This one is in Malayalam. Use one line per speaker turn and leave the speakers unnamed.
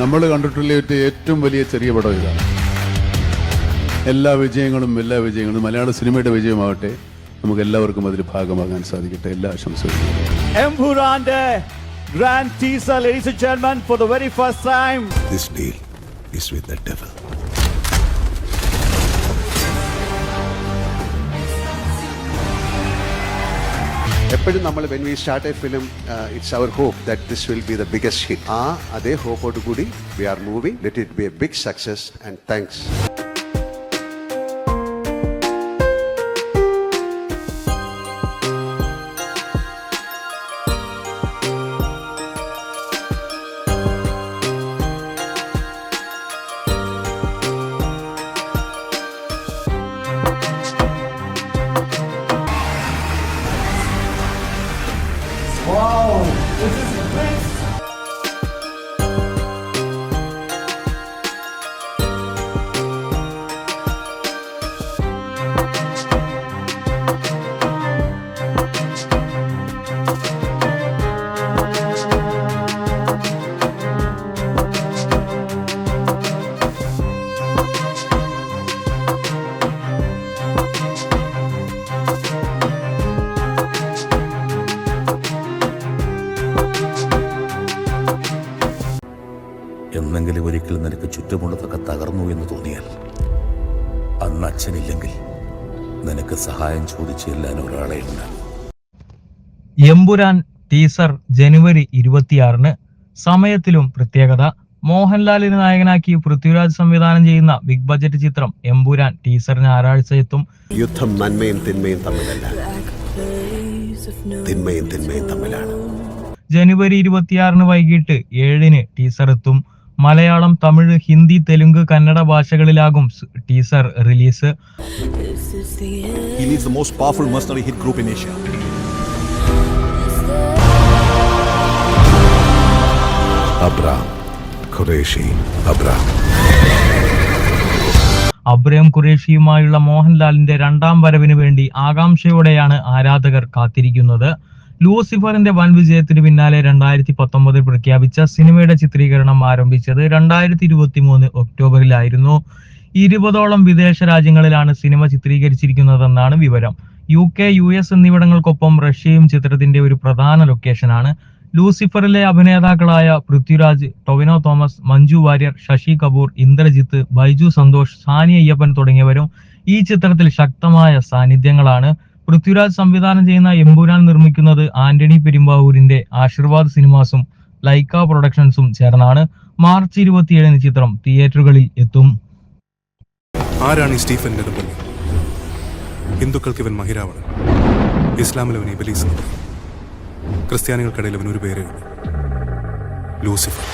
നമ്മൾ കണ്ടിട്ടുള്ള ഏറ്റവും വലിയ ചെറിയ പടം ഇതാണ് എല്ലാ വിജയങ്ങളും എല്ലാ വിജയങ്ങളും മലയാള സിനിമയുടെ വിജയമാവട്ടെ നമുക്ക് എല്ലാവർക്കും അതിൽ ഭാഗമാകാൻ സാധിക്കട്ടെ എല്ലാ ആശംസകളും
grand teaser, ladies and gentlemen, for the very first time.
This deal is with the devil.
എപ്പോഴും നമ്മൾ when we start a film it's our hope that this will be the biggest hit ആ അതേ ഹോപ്പോട് കൂടി we are moving let it be a big success and thanks Wow,
എന്നെങ്കിലും ഒരിക്കൽ നിനക്ക് ചുറ്റുമുള്ളതൊക്കെ തകർന്നു എന്ന് തോന്നിയാൽ അന്ന് അച്ഛനില്ലെങ്കിൽ നിനക്ക് സഹായം ചോദിച്ചു ചെല്ലാൻ ഒരാളെ ഉണ്ടാകും
എമ്പുരാൻ ടീസർ ജനുവരി ഇരുപത്തിയാറിന് സമയത്തിലും പ്രത്യേകത മോഹൻലാലിന് നായകനാക്കി പൃഥ്വിരാജ് സംവിധാനം ചെയ്യുന്ന ബിഗ് ബജറ്റ് ചിത്രം എമ്പുരാൻ ടീസറിന് ഞായറാഴ്ച എത്തും
യുദ്ധം നന്മയും തിന്മയും തമ്മിലല്ല. തിന്മയും തിന്മയും തമ്മിലാണ്.
ജനുവരി ഇരുപത്തിയാറിന് വൈകിട്ട് ഏഴിന് ടീസർ എത്തും. Malayalam Tamil Hindi Telugu Kannada ഭാഷകളിലാകും teaser release.
Abraham leads the most powerful mercenary hit group in Asia.
Abram Qureshi Abram.
Abraham ഖുറേഷിയുമായുള്ള മോഹൻലാലിന്റെ രണ്ടാം വരവിന് വേണ്ടി ആകാംക്ഷയോടെയാണ് ആരാധകർ കാത്തിരിക്കുന്നത്. ലൂസിഫറിന്റെ വൻ വിജയത്തിന് പിന്നാലെ രണ്ടായിരത്തി പത്തൊമ്പതിൽ പ്രഖ്യാപിച്ച സിനിമയുടെ ചിത്രീകരണം ആരംഭിച്ചത് രണ്ടായിരത്തി ഇരുപത്തി മൂന്ന് ഒക്ടോബറിലായിരുന്നു. ഇരുപതോളം വിദേശ രാജ്യങ്ങളിലാണ് സിനിമ ചിത്രീകരിച്ചിരിക്കുന്നതെന്നാണ് വിവരം. യു കെ യു എസ് എന്നിവിടങ്ങൾക്കൊപ്പം റഷ്യയും ചിത്രത്തിന്റെ ഒരു പ്രധാന ലൊക്കേഷനാണ്. ലൂസിഫറിലെ അഭിനേതാക്കളായ പൃഥ്വിരാജ് ടൊവിനോ തോമസ് മഞ്ജു വാര്യർ ശശി കപൂർ ഇന്ദ്രജിത്ത് ബൈജു സന്തോഷ് സാനി അയ്യപ്പൻ തുടങ്ങിയവരും ഈ ചിത്രത്തിൽ ശക്തമായ സാന്നിധ്യങ്ങളാണ് പൃഥ്വിരാജ് സംവിധാനം ചെയ്യുന്ന എമ്പുരാൻ നിർമ്മിക്കുന്നത് ആന്റണി പെരുമ്പാവൂരിന്റെ ആശീർവാദ് സിനിമാസും ലൈക്ക പ്രൊഡക്ഷൻസും ചേർന്നാണ് മാർച്ച് ഇരുപത്തിയേഴിന് ചിത്രം തിയേറ്ററുകളിൽ എത്തും.
ആരാണ് സ്റ്റീഫൻ നെടുമ്പള്ളി ഹിന്ദുക്കൾക്ക് ഇവൻ മഹിരാവണൻ ഇസ്ലാമിൽ അവൻ ഇബലീസ് ക്രിസ്ത്യാനികൾക്കിടയിൽ അവൻ ഒരു പേരേ ലൂസിഫർ.